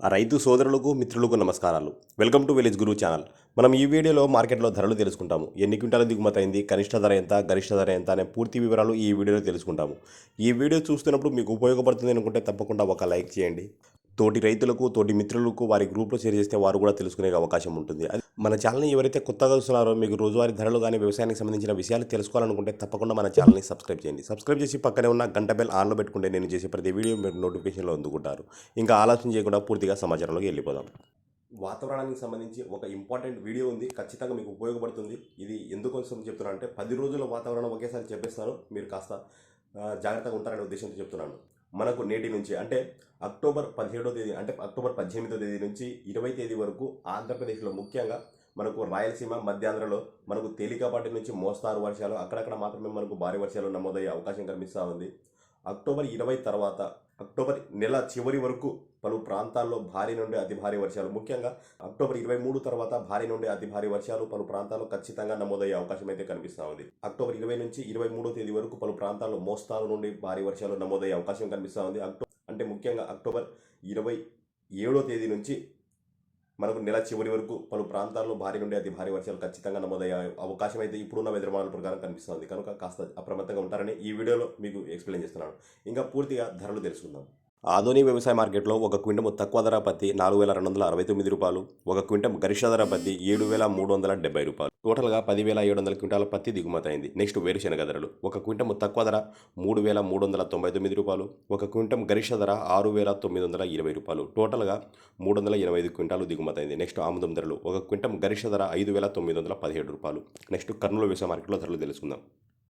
ఆ రైతు సోదరులకు మిత్రులకు నమస్కారాలు. Welcome to village guru channel. మనం ఈ వీడియోలో మార్కెట్లో ధరలు తెలుసుకుంటాము. ఎన్ని క్వింటాల దిగుమతి అయింది కనిష్ట ధర ఎంత గరిష్ట ధర ఎంత అనే పూర్తి వివరాలు ఈ వీడియోలో తెలుసుకుంటాము. ఈ వీడియో చూస్తున్నప్పుడు మీకు ఉపయోగపడుతుంది అనుకుంటే తప్పకుండా ఒక లైక్ చేయండి. తోటి రైతులకు తోటి మిత్రులకు వారి గ్రూప్లో షేర్ చేస్తే వారు కూడా తెలుసుకునే అవకాశం ఉంటుంది. అది మన ఛానల్ని ఎవరైతే కొత్తగా చూస్తున్నారో మీకు రోజువారీ ధరలు కానీ వ్యవసాయానికి సంబంధించిన విషయాలు తెలుసుకోవాలనుకుంటే తప్పకుండా మన ఛానల్ని సబ్స్క్రైబ్ చేయండి. సబ్స్క్రైబ్ చేసి పక్కనే ఉన్న గంట బెల్ ఆన్లో పెట్టుకుంటే నేను చేసే ప్రతి వీడియో మీరు నోటిఫికేషన్లో అందుకుంటారు. ఇంకా ఆలోచన చేయకుండా పూర్తిగా సమాచారంలోకి వెళ్ళిపోదాం. వాతావరణానికి సంబంధించి ఒక ఇంపార్టెంట్ వీడియో ఉంది. ఖచ్చితంగా మీకు ఉపయోగపడుతుంది. ఇది ఎందుకోసం చెప్తున్నాను అంటే పది రోజుల వాతావరణం ఒకేసారి చెప్పేస్తాను మీరు కాస్త జాగ్రత్తగా ఉంటారనే ఉద్దేశంతో చెప్తున్నాను. మనకు నేటి నుంచి అంటే అక్టోబర్ పదిహేడో తేదీ అంటే అక్టోబర్ పద్దెనిమిదో తేదీ నుంచి ఇరవై తేదీ వరకు ఆంధ్రప్రదేశ్లో ముఖ్యంగా మనకు రాయలసీమ మధ్యాంధ్రలో మనకు తేలికపాటి నుంచి మోస్తారు వర్షాలు. అక్కడక్కడ మాత్రమే మనకు భారీ వర్షాలు నమోదయ్యే అవకాశం కనిపిస్తూ ఉంది. అక్టోబర్ ఇరవై తర్వాత అక్టోబర్ నెల చివరి వరకు పలు ప్రాంతాల్లో భారీ నుండి అతి భారీ వర్షాలు. ముఖ్యంగా అక్టోబర్ ఇరవై మూడు తర్వాత భారీ నుండి అతి భారీ వర్షాలు పలు ప్రాంతాల్లో ఖచ్చితంగా నమోదయ్యే అవకాశం అయితే కనిపిస్తూ ఉంది. అక్టోబర్ ఇరవై నుంచి ఇరవై మూడో తేదీ వరకు పలు ప్రాంతాల్లో మోస్తారు నుండి భారీ వర్షాలు నమోదయ్యే అవకాశం కనిపిస్తూ ఉంది. అక్టో అంటే ముఖ్యంగా అక్టోబర్ ఇరవై ఏడో తేదీ నుంచి మనకు నెల చివరి వరకు పలు ప్రాంతాల్లో భారీ నుండి అతి భారీ వర్షాలు ఖచ్చితంగా నమోదయ్యే అవకాశం అయితే ఇప్పుడున్న వెదరమానాల ప్రకారం కనిపిస్తుంది. కనుక కాస్త అప్రమత్తంగా ఉంటారని ఈ వీడియోలో మీకు ఎక్స్ప్లెయిన్ చేస్తున్నాను. ఇంకా పూర్తిగా ధరలు తెలుసుకుందాం. ఆధునిక వ్యవసాయ మార్కెట్లో ఒక క్వింటము తక్కువ ధర పత్తి నాలుగు వేల రెండు వందల అరవై తొమ్మిది రూపాయలు ఒక క్వింటం గరిష్ట ధర పత్తి ఏడు వేల మూడు వందల డెబ్బై రూపాయలు. టోటల్గా పదివేల ఏడు వందల క్వింటాల పత్తి దిగుమతి అయింది. నెక్స్ట్ వేరుశెనగ ధరలు. ఒక క్వింటము తక్కువ ధర మూడు వేల మూడు వందల తొంభై తొమ్మిది రూపాయలు ఒక క్వింటం గరిష్ట ధర ఆరు వేల తొమ్మిది వందల ఇరవై రూపాయలు. టోటల్గా మూడు వందల ఇరవై ఐదు క్వింటాలు దిగుమతి అయింది. నెక్స్ట్ ఆముదం ధరలు. ఒక క్వింటం గరిష్ట ధర ఐదు వేల తొమ్మిది వందల పదిహేడు రూపాయలు. నెక్స్ట్ కర్నూలు వ్యవసాయ మార్కెట్లో ధరలు తెలుసుకుందాం.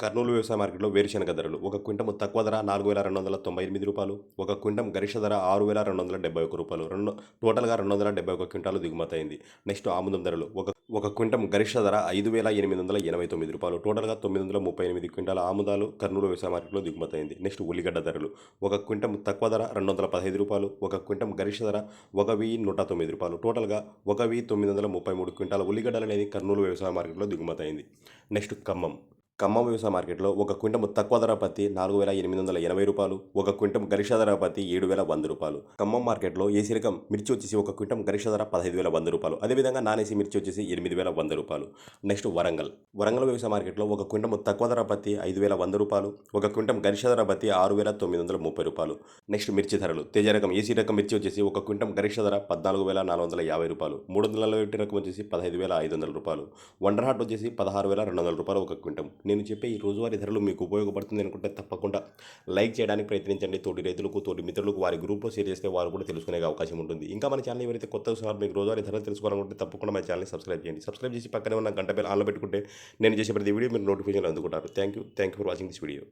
కర్నూలు వ్యవసాయ మార్కెట్లో వేరుశనగ ధరలు. ఒక క్వింటం తక్కువ ధర నాలుగు వేల రెండు వందల తొంభై ఎనిమిది రూపాయలు. ఒక క్వింటం గరిష్ట ధర ఆరు వేల రెండు వందల డెబ్బై ఒక రూపాయలు. రెండు టోటల్గా రెండు వందల డెబ్బై ఒక క్వింటాలు దిగుమతి అయింది. నెక్స్ట్ ఆముదం ధరలు. ఒక ఒక క్వింటం గరిష్ట ధర ఐదు వేల ఎనిమిది వందల ఎనభై తొమ్మిది రూపాయలు. టోటల్గా తొమ్మిది వందల ముప్పై ఎనిమిది క్వింటాల ఆముదాలు కర్నూలు వ్యవసాయ మార్కెట్లో దిగుమతి అయింది. నెక్స్ట్ ఉల్లిగడ్డ ధరలు. ఒక క్వింటం తక్కువ ధర రెండు వందల పదహైదు రూపాయలు. ఒక క్వింటం గరిష్ట ధర ఒక వెయ్యి నూట తొమ్మిది రూపాయలు. టోటల్గా ఒక వెయ్యి తొమ్మిది వందల ముప్పై మూడు క్వింటాల ఉల్లిగడ్డలు అనేది కర్నూలు వ్యవసాయ మార్కెట్లో దిగుమతి అయింది. నెక్స్ట్ ఖమ్మం. ఖమ్మం వ్యవసాయ మార్కెట్లో ఒక క్వింటం తక్కువ ధర పత్తి నాలుగు వేల ఎనిమిది వందల ఎనభై రూపాయలు ఒక క్వింటం గరిష్ట ధర పత్తి ఏడు వేల వంద రూపాయలు. ఖమ్మం మార్కెట్లో ఏసీ రకం మిర్చి వచ్చేసి ఒక క్వింటం గరిష్ట ధర పదహైదు వేల వంద రూపాయలు అదేవిధంగా నాన్ ఏసీ మిర్చి వచ్చేసి ఎనిమిది వేల వంద రూపాయలు. నెక్స్ట్ వరంగల్. వరంగల్ వ్యవసాయ మార్కెట్లో ఒక క్వింటం తక్కువ ధర పత్తి ఐదు వేల వంద రూపాయలు ఒక క్వింటం గరిష్ట ధర పత్తి ఆరు వేల తొమ్మిది వందల ముప్పై రూపాయలు. నెక్స్ట్ మిర్చి ధరలు. తేజ రకం ఏసీ రకం మిర్చి వచ్చేసి ఒక క్వింటం గరిష్ట ధర పద్నాలుగు వేల నాలుగు వందల యాభై రూపాయలు మూడు వందల నలభై ఒకటి రకం వచ్చేసి పదహైదు వేల ఐదు వందల రూపాయలు. వండర్ హాట్ వచ్చేసి పదహారు వేల రెండు వందల రూపాయలు ఒక క్వింటం. నేను చెప్పే ఈ రోజువారీ ధరలు మీకు ఉపయోగపడుతుంది అనుకుంటే తప్పకుండా లైక్ చేయడానికి ప్రయత్నించండి. తోటి రైతులకు తోటి మిత్రులకు వారి గ్రూప్లో షేర్ చేస్తే వారు కూడా తెలుసుకునే అవకాశం ఉంటుంది. ఇంకా మన ఛానల్ ఎవరైతే కొత్త వస్తున్నారు మీకు రోజువారీ ధరలు తెలుసుకోవాలనుకుంటే తప్పకుండా మన ఛానల్ని సబ్స్క్రైబ్ చేయండి. సబ్స్క్రైబ్ చేసి పక్కనే ఉన్న గంట బెల్ ఆన్లో పెట్టుకుంటే నేను చేసే ప్రతి వీడియో మీరు నోటిఫికేషన్ అందుకుంటారు. Thank you thank you for watching this video